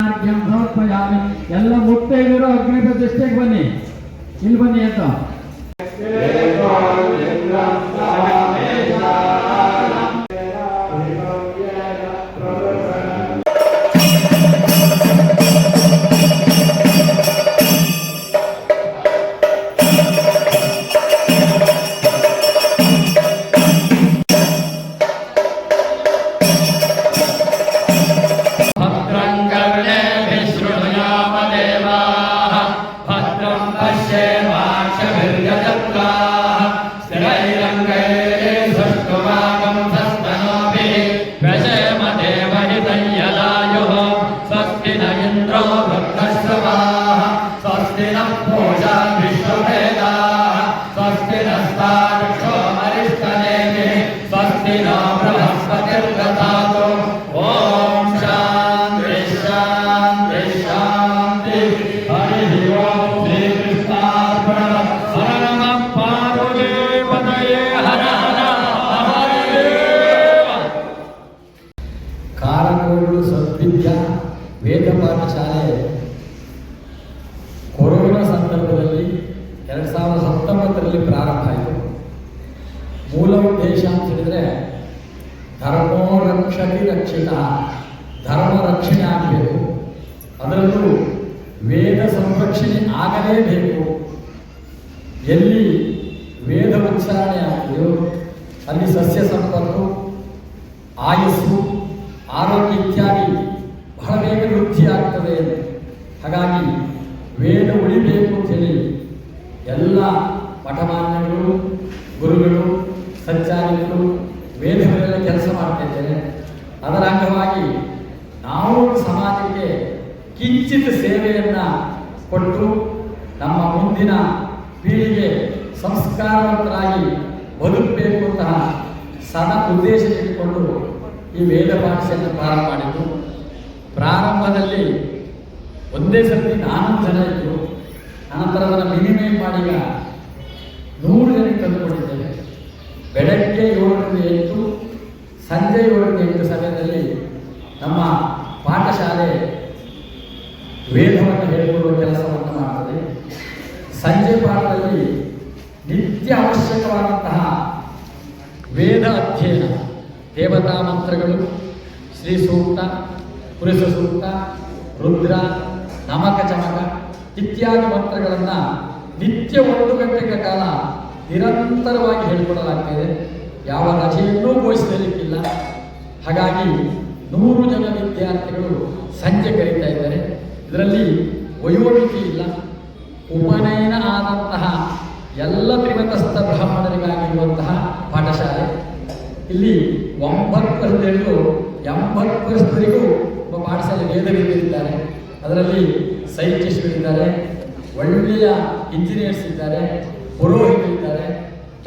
ಅರ್ಘ್ಯಂ ಸಮರ್ಪಯಾಮಿ ಎಲ್ಲ ಮುತ್ತೈದರು ಅಗ್ನಿ ಪ್ರತಿಷ್ಠೆಗೆ ಬನ್ನಿ ಇಲ್ಲಿ ಬನ್ನಿ ಅಂತ ರಕ್ಷತಿ ಧರ್ಮ ರಕ್ಷಣೆ ಆಗಬೇಕು. ಅದರಲ್ಲೂ ವೇದ ಸಂರಕ್ಷಣೆ ಆಗಲೇಬೇಕು. ಎಲ್ಲಿ ವೇದ ಉಚ್ಚಾರಣೆ ಆಗಿದೆಯೋ ಅಲ್ಲಿ ಸಸ್ಯ ಸಂಪತ್ತು, ಆಯಸ್ಸು, ಆರೋಗ್ಯ ಇತ್ಯಾದಿ ಬಹಳ ಬೇಗ ವೃದ್ಧಿ ಆಗ್ತದೆ. ಹಾಗಾಗಿ ವೇದ ಉಳಿಬೇಕು ಅಂತೇಳಿ ಎಲ್ಲ ಮಠಮಾನ್ಯಗಳು ಗುರುಗಳು ಸಂಚಾರಿಗಳು ವೇದಗಳೆಲ್ಲ ಕೆಲಸ ಮಾಡ್ತಾ ಇದ್ದೇನೆ. ಅದರ ಅಂಗವಾಗಿ ನಾವು ಸಮಾಜಕ್ಕೆ ಕಿಂಚಿತ್ ಸೇವೆಯನ್ನು ಕೊಟ್ಟು ನಮ್ಮ ಮುಂದಿನ ಪೀಳಿಗೆ ಸಂಸ್ಕಾರವಂತರಾಗಿ ಬದುಕಬೇಕು ಅಂತಹ ಸದಾ ಉದ್ದೇಶ ಇಟ್ಟುಕೊಂಡು ಈ ವೇದ ಭಾಷೆಯನ್ನು ಪ್ರಾರಂಭ ಮಾಡಿದ್ದು. ಪ್ರಾರಂಭದಲ್ಲಿ ಒಂದೇ ಸರ್ತಿ ನಾನ್ನೂರು ಜನ ಇದ್ದರು. ಅನಂತರ ಅದನ್ನು ವಿನಿಮಯ ಮಾಡೀಗ ನೂರು ಜನಕ್ಕೆ ತಂದುಕೊಂಡಿದ್ದೇವೆ ಬೆಳಗ್ಗೆ ಏಳರಿಂದ ಎಂಟು ಸಂಜೆ ಏಳು ಎಂಟು ಸಮಯದಲ್ಲಿ ನಮ್ಮ ಪಾಠಶಾಲೆ ವೇದವನ್ನು ಹೇಳಿಕೊಡುವ ಕೆಲಸವನ್ನು ಮಾಡ್ತದೆ ಸಂಜೆ ಪಾಠದಲ್ಲಿ ನಿತ್ಯ ಅವಶ್ಯಕವಾದಂತಹ ವೇದ ಅಧ್ಯಯನ, ದೇವತಾ ಮಂತ್ರಗಳು, ಶ್ರೀ ಸೂಕ್ತ, ಪುರುಷ ಸೂಕ್ತ, ರುದ್ರ, ನಮಕ ಚಮಕ ಇತ್ಯಾದಿ ಮಂತ್ರಗಳನ್ನು ನಿತ್ಯ ಒಂದು ಗಂಟೆಗಳ ಕಾಲ ನಿರಂತರವಾಗಿ ಹೇಳಿಕೊಡಲಾಗ್ತಿದೆ. ಯಾವ ರಜೆಯನ್ನೂ ಘೋಷಿಸಲಿಕ್ಕಿಲ್ಲ. ಹಾಗಾಗಿ ನೂರು ಜನ ವಿದ್ಯಾರ್ಥಿಗಳು ಸಂಜೆ ಕರೀತಾ ಇದ್ದಾರೆ. ಇದರಲ್ಲಿ ವಯೋಮಿತಿ ಇಲ್ಲ. ಉಪನಯನ ಆದಂತಹ ಎಲ್ಲ ತ್ರಿಮತಸ್ಥ ಬ್ರಾಹ್ಮಣರಿಗಾಗಿರುವಂತಹ ಪಾಠಶಾಲೆ. ಇಲ್ಲಿ ಒಂಬತ್ತು ವರ್ಷದವರೆಗೂ ಎಂಬತ್ತು ಒಬ್ಬ ಪಾಠಶಾಲೆ ವೇದವಿದ್ಯರಿದ್ದಾರೆ ಅದರಲ್ಲಿ ಸೈಂಟಿಸ್ಟ್ಗಳಿದ್ದಾರೆ, ಒಳ್ಳೆಯ ಇಂಜಿನಿಯರ್ಸ್ ಇದ್ದಾರೆ, ಪುರೋಹಿತರಿದ್ದಾರೆ,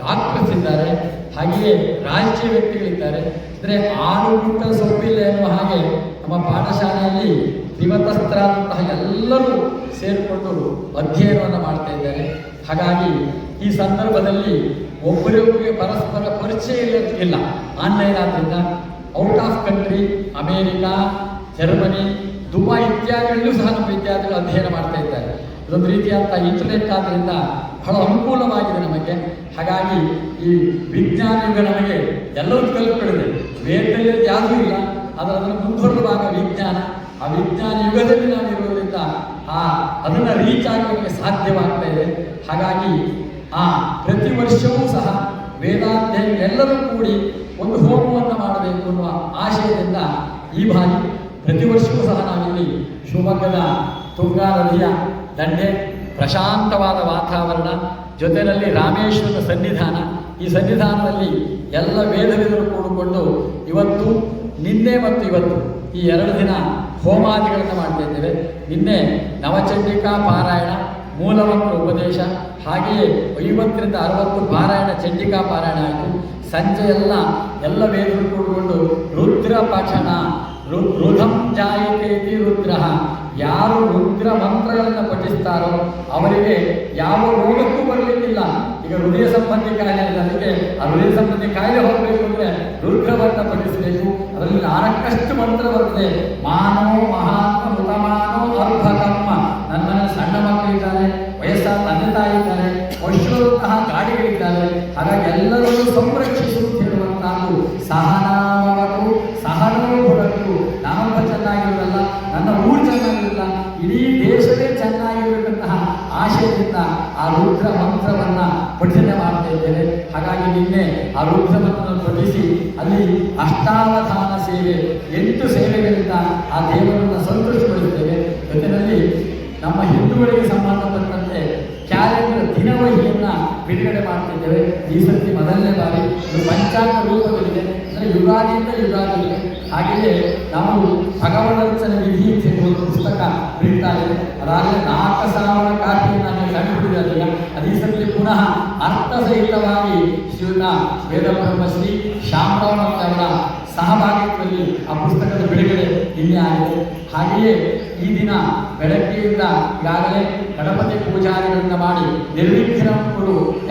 ಡಾಕ್ಟರ್ಸ್ ಇದ್ದಾರೆ. ಹಾಗೆಯೇ ರಾಜಕೀಯ ವ್ಯಕ್ತಿಗಳಿದ್ದಾರೆ. ಅಂದರೆ ಆರು ಊಟ ಸೊಪ್ಪಿಲ್ಲ ಎನ್ನುವ ಹಾಗೆ ನಮ್ಮ ಪಾಠಶಾಲೆಯಲ್ಲಿ ತ್ರಿಮತಸ್ಥರಾದಂತಹ ಎಲ್ಲರೂ ಸೇರಿಕೊಂಡು ಅಧ್ಯಯನವನ್ನು ಮಾಡ್ತಾ ಇದ್ದಾರೆ. ಹಾಗಾಗಿ ಈ ಸಂದರ್ಭದಲ್ಲಿ ಒಬ್ಬರಿಗೊಬ್ಬರಿಗೆ ಪರಸ್ಪರ ಪರಿಚಯ ಇಲ್ಲ ಆನ್ಲೈನ್ ಆದ್ದರಿಂದ out of country, America, Germany Dubai ಇತ್ಯಾದಿಗಳಲ್ಲೂ ಸಹ ನಮ್ಮ ವಿದ್ಯಾರ್ಥಿಗಳು ಅಧ್ಯಯನ ಮಾಡ್ತಾ ಇದ್ದಾರೆ. ಇದೊಂದು ರೀತಿಯಾದಂಥ ಇಂಟರ್ನೆಟ್ ಆದ್ದರಿಂದ ಬಹಳ ಅನುಕೂಲವಾಗಿದೆ ನಮಗೆ. ಹಾಗಾಗಿ ಈ ವಿಜ್ಞಾನ ಯುಗ ನಮಗೆ ಎಲ್ಲವೂ ಕಲ್ಪಿದೆ ವೇದದಲ್ಲಿ ಯಾವುದೂ ಇಲ್ಲ, ಆದರೆ ಅದನ್ನು ಭಾಗ ವಿಜ್ಞಾನ. ಆ ವಿಜ್ಞಾನ ಯುಗದಲ್ಲಿ ನಾವು ಇರುವುದರಿಂದ ಆ, ಅದನ್ನು ರೀಚ್ ಆಗೋದಕ್ಕೆ ಸಾಧ್ಯವಾಗ್ತಾ ಇದೆ. ಹಾಗಾಗಿ ಆ ಪ್ರತಿ ವರ್ಷವೂ ಸಹ ವೇದಾಧ್ಯಯನ ಎಲ್ಲರೂ ಕೂಡಿ ಒಂದು ಹೋಮವನ್ನು ಮಾಡಬೇಕು ಅನ್ನುವ ಆಶಯದಿಂದ ಈ ಬಾರಿ ಪ್ರತಿ ವರ್ಷವೂ ಸಹ ನಾವಿಲ್ಲಿ ಶಿವಮೊಗ್ಗದ ತುಂಗಾ ನದಿಯ ದಂಡೆ ಪ್ರಶಾಂತವಾದ ವಾತಾವರಣ, ಜೊತೆಯಲ್ಲಿ ರಾಮೇಶ್ವರನ ಸನ್ನಿಧಾನ. ಈ ಸನ್ನಿಧಾನದಲ್ಲಿ ಎಲ್ಲ ವೇದವಿದರು ಕೂಡಿಕೊಂಡು ಇವತ್ತು, ನಿನ್ನೆ ಮತ್ತು ಇವತ್ತು, ಈ ಎರಡು ದಿನ ಹೋಮಾದಿಗಳನ್ನು ಮಾಡ್ತಾ ಇದ್ದೇವೆ. ನಿನ್ನೆ ನವಚಂಡಿಕಾ ಪಾರಾಯಣ ಮೂಲವಂತ ಉಪದೇಶ, ಹಾಗೆಯೇ ಐವತ್ತರಿಂದ ಅರವತ್ತು ಪಾರಾಯಣ, ಚಂಡಿಕಾ ಪಾರಾಯಣ ಆಯಿತು. ಸಂಜೆ ಎಲ್ಲ ಎಲ್ಲ ವೇದರು ಕೂಡಿಕೊಂಡು ರುದ್ರ ರುಧಂ ಜಾಯತೆ ಇತಿ ರುದ್ರ. ಯಾರು ರುದ್ರ ಮಂತ್ರಗಳನ್ನು ಪಠಿಸ್ತಾರೋ ಅವರಿಗೆ ಯಾವ ರೋಗಕ್ಕೂ ಬರಲಿಕ್ಕಿಲ್ಲ. ಈಗ ಹೃದಯ ಸಂಬಂಧಿ ಕಾಯಿಲೆ ಅದಕ್ಕೆ ಆ ಹೃದಯ ಸಂಬಂಧಿ ಕಾಯಿಲೆ ಹೋಗಬೇಕು ಅಂದರೆ ರುದ್ರವನ್ನು ಪಠಿಸಬೇಕು. ಅದರಲ್ಲಿ ನಾಲ್ಕಷ್ಟು ಮಂತ್ರ ಬರ್ತದೆ. ಮಾನೋ ಮಹಾತ್ಮ ಆ ರುದ್ರ ಮಂತ್ರವನ್ನ ಪಠನೆ ಮಾಡ್ತಾ ಇದ್ದೇವೆ ಹಾಗಾಗಿ ನಿನ್ನೆ ಆ ರುದ್ರ ಮಂತ್ರವನ್ನು ಪಠಿಸಿ, ಅಲ್ಲಿ ಅಷ್ಟಾವಧಾನ ಸೇವೆ, ಎಂಟು ಸೇವೆಗಳಿಂದ ಆ ದೇವರನ್ನು ಸಂತೋಷಪಡಿಸುತ್ತೇವೆ ಜೊತೆಯಲ್ಲಿ ನಮ್ಮ ಹಿಂದೂಗಳಿಗೆ ಸಂಬಂಧಪಟ್ಟಂತೆ ಕ್ಯಾಲೆಂಡರ್ ದಿನವಹಿಯನ್ನ ಬಿಡುಗಡೆ ಮಾಡ್ತಿದ್ದೇವೆ ಈ ಸರ್ತಿ ಮೊದಲನೇ ಬಾರಿ ಪಂಚಾಂಗ ರೂಪದಲ್ಲಿದೆ. ಅಂದರೆ ಯುಗಾದಿಯಿಂದ ಯುಗಾದಿಗೆ ಹಾಗೆಯೇ ನಾವು ಭಗವದರ್ಚನ ವಿಧಿ ಅಂತ ಪುಸ್ತಕ ಬಿಡ್ತಾ ಇದೆ. ಅದಾಗಲೇ ನಾಲ್ಕು ಸಾವಿರ ಕಾಪಿಯನ್ನು ನಾನು ಕಂಡುಹಿಡಿದಿಲ್ಲ ಅದೇ ಈ ಸರ್ತಿ ಪುನಃ ಅರ್ಥಸಹಿತವಾಗಿ ಶ್ರೀಯುತ ವೇದಬ್ರಹ್ಮಶ್ರೀ ಶ್ಯಾಮರಾವ್ ಅವರ ಸಹಭಾಗಿತ್ವದಲ್ಲಿ ಆ ಪುಸ್ತಕದ ಬಿಡುಗಡೆ ಇಲ್ಲಿ ಆಗಿದೆ. ಹಾಗೆಯೇ ಈ ದಿನ ಬೆಳಗ್ಗೆಯಿಂದ ಈಗಾಗಲೇ ಗಣಪತಿ ಪೂಜಾರಿಗಳನ್ನ ಮಾಡಿ ನಿರ್ವಿಘ್ನ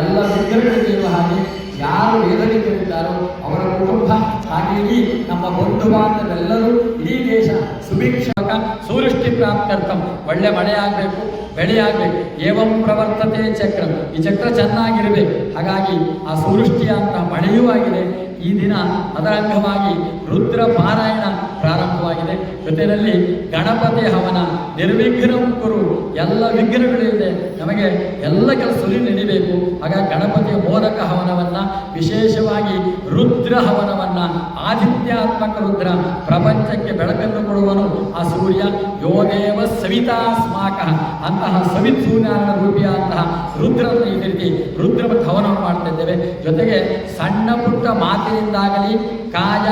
ಎಲ್ಲ ವಿಗ್ರಹಗಳಿಗೆ ಹಾಗೆ ಯಾರು ವೇದನೆಗಳಿದ್ದಾರೋ ಅವರ ಕುಟುಂಬ ಹಾಗೆ ಇಡೀ ನಮ್ಮ ಬಂಧು ಬಾಂಧವೆಲ್ಲರೂ ಇಡೀ ದೇಶ ಸುಭಿಕ್ಷಕ ಸೂರುಷ್ಟಿ ಪ್ರಾಪ್ತ್ಯರ್ಥಂ. ಒಳ್ಳೆ ಮಳೆ ಆಗಬೇಕು, ಬೆಳೆ ಆಗಬೇಕು. ಏವಂ ಪ್ರವರ್ತತೆ ಚಕ್ರ. ಈ ಚಕ್ರ ಚೆನ್ನಾಗಿರಬೇಕು. ಹಾಗಾಗಿ ಆ ಸೂರುಷ್ಟಿಯ ಅಂತ ಮಳೆಯೂ ಆಗಿದೆ. ಈ ದಿನ ಅದರ ಅಂಗವಾಗಿ ರುದ್ರ ಪಾರಾಯಣ ಪ್ರಾರಂಭವಾಗಿದೆ. ಜೊತೆಯಲ್ಲಿ ಗಣಪತಿ ಹವನ ನಿರ್ವಿಘ್ನ ಕುರು, ಎಲ್ಲ ವಿಘ್ನಗಳಿಲ್ಲದೆ ನಮಗೆ ಎಲ್ಲ ಕೆಲಸ ನಡಿಬೇಕು. ಆಗ ಗಣಪತಿಯ ಮೋದಕ ಹವನವನ್ನ, ವಿಶೇಷವಾಗಿ ರುದ್ರ ಹವನವನ್ನ, ಆದಿತ್ಯಾತ್ಮಕ ರುದ್ರ, ಪ್ರಪಂಚಕ್ಕೆ ಬೆಳಕನ್ನು ಕೊಡುವನು ಆ ಸೂರ್ಯ. ಯೋಗೇವ ಸವಿತಾ ಸ್ಮಾಕ. ಅಂತಹ ಸವಿತ್ ಸೂರ್ಯನ ರೂಪಿಯಾದಂತಹ ರುದ್ರನ್ನು ಈ ರೀತಿ ರುದ್ರ ಹವನವನ್ನು ಮಾಡ್ತಾ ಇದ್ದೇವೆ. ಜೊತೆಗೆ ಸಣ್ಣ ಪುಟ್ಟ ಮಾತಿನಿಂದಾಗಲಿ ಕಾಯ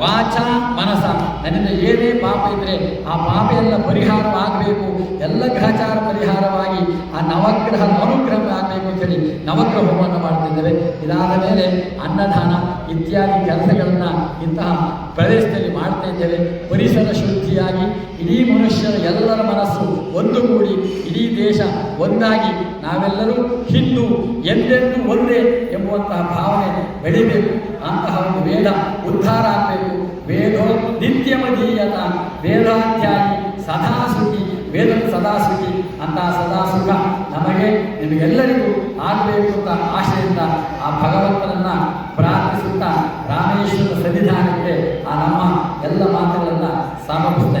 ವಾಚ, ಮನಸ. ನನ್ನಿಂದ ಏನೇ ಪಾಪ ಇದ್ರೆ ಆ ಪಾಪ ಎಲ್ಲ ಪರಿಹಾರವಾಗಬೇಕು ಎಲ್ಲ ಗ್ರಹಚಾರ ಪರಿಹಾರವಾಗಿ ಆ ನವಗ್ರಹ ಅನುಗ್ರಹ ಆಗಬೇಕು ಅಂತೇಳಿ ನವಗ್ರಹ ಹೋಮವನ್ನು ಮಾಡ್ತಿದ್ದೇವೆ. ಇದಾದ ಮೇಲೆ ಅನ್ನದಾನ ಇತ್ಯಾದಿ ಕೆಲಸಗಳನ್ನ ಇಂತಹ ಪ್ರದೇಶದಲ್ಲಿ ಮಾಡ್ತಾ ಇದ್ದೇವೆ. ಪರಿಸರ ಶುದ್ಧಿಯಾಗಿ ಇಡೀ ಮನುಷ್ಯರ ಎಲ್ಲರ ಮನಸ್ಸು ಒಂದುಗೂಡಿ ಇಡೀ ದೇಶ ಒಂದಾಗಿ ನಾವೆಲ್ಲರೂ ಹಿಂದೂ ಎಂದೆಂದೂ ಒಂದೇ ಎಂಬುವಂತಹ ಭಾವನೆ ಬೆಳಿಬೇಕು. ಅಂತಹ ಒಂದು ವೇದ ಉದ್ಧಾರ ಆಗಬೇಕು. ವೇದೋ ನಿತ್ಯಮದೀಯತ ವೇದಾಧ್ಯಾಯಿ ಸದಾ ಸುಖಿ ವೇದ ಸದಾ ಸುಖಿ ಅಂತಹ ಸದಾ ಸುಖ ನಮಗೆ ನಿಮಗೆಲ್ಲರಿಗೂ ಆಗಬೇಕು ಅಂತ ಆಶೆಯಿಂದ ಆ ಭಗವಂತನನ್ನು ಪ್ರಾರ್ಥಿಸುತ್ತಾ ರಾಮೇಶ್ವರ ಸನ್ನಿಧಾನಕ್ಕೆ ಆ ನಮ್ಮ ಎಲ್ಲ ಮಾತುಗಳನ್ನು ಸಮರ್ಪಿಸ್ತಾ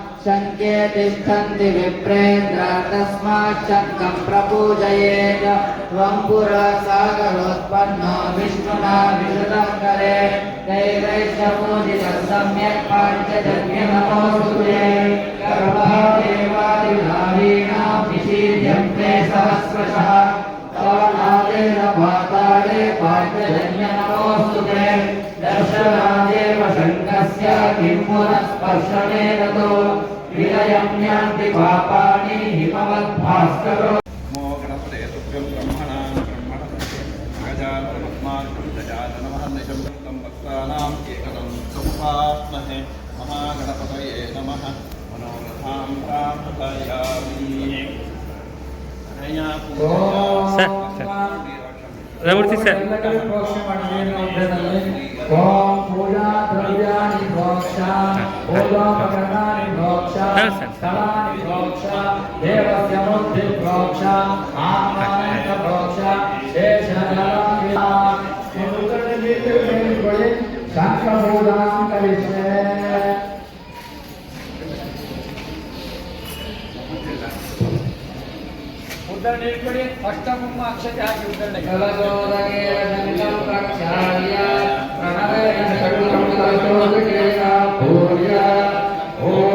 शङ्के तिष्ठन्ति विप्रेन्द्र तस्मात् शङ्खं प्रपूजयेत् त्वं पुरा सागरोत्पन्नो विष्णुना विशुतं करे दैवैश्च पूजितः सम्यक् पाञ्चजन्यनमोऽस्तुते कर्मः देवादिनारीणां निषीध्यन्ते सहस्रशः तवनादेन पाताले पाञ्चजन्यनमोऽस्तुते दर्शनादेव शङ्कस्य किं पुनः स्पर्शनेन तो विलयं यान्ति पापानि हिमवद्भास्करो नमो गणपते तुभ्यं ब्रह्मणां ब्रह्मण गजाननमस्माकं गजाननमहर्निशं तं भक्तानाम् एकदं समुपात्महे महागणपतये नमः मनोरथां प्रार्थयामि अनया ಸರ್, ರಮೂರ್ತಿ ಸರ್. ಓಂ ಪೂಜಾ ದ್ರವ್ಯಾಣಿ ಪ್ರೋಕ್ಷ లోకగతాని మోక్ష స్థలాని మోక్ష దేవస్య ముక్తి మోక్ష ఆత్మానంద మోక్ష శంఖభూతాం కలిసే ಉದ್ದ ನಿಲ್ಕೊಡಿ ಫಸ್ಟ್ ಅಮ್ಮ ಅಕ್ಷತೆ ಹಾಕಿ ಉದ್ದಂಡೆ ಕಲಗೋದಗೆ ನಿನ್ನ ಪ್ರಕ್ಷಾಳ್ಯ ಪ್ರಣವೇ ಕಣ್ಣು ಕಣ್ಣು ಕಣ್ಣು ಕಣ್ಣು Yeah.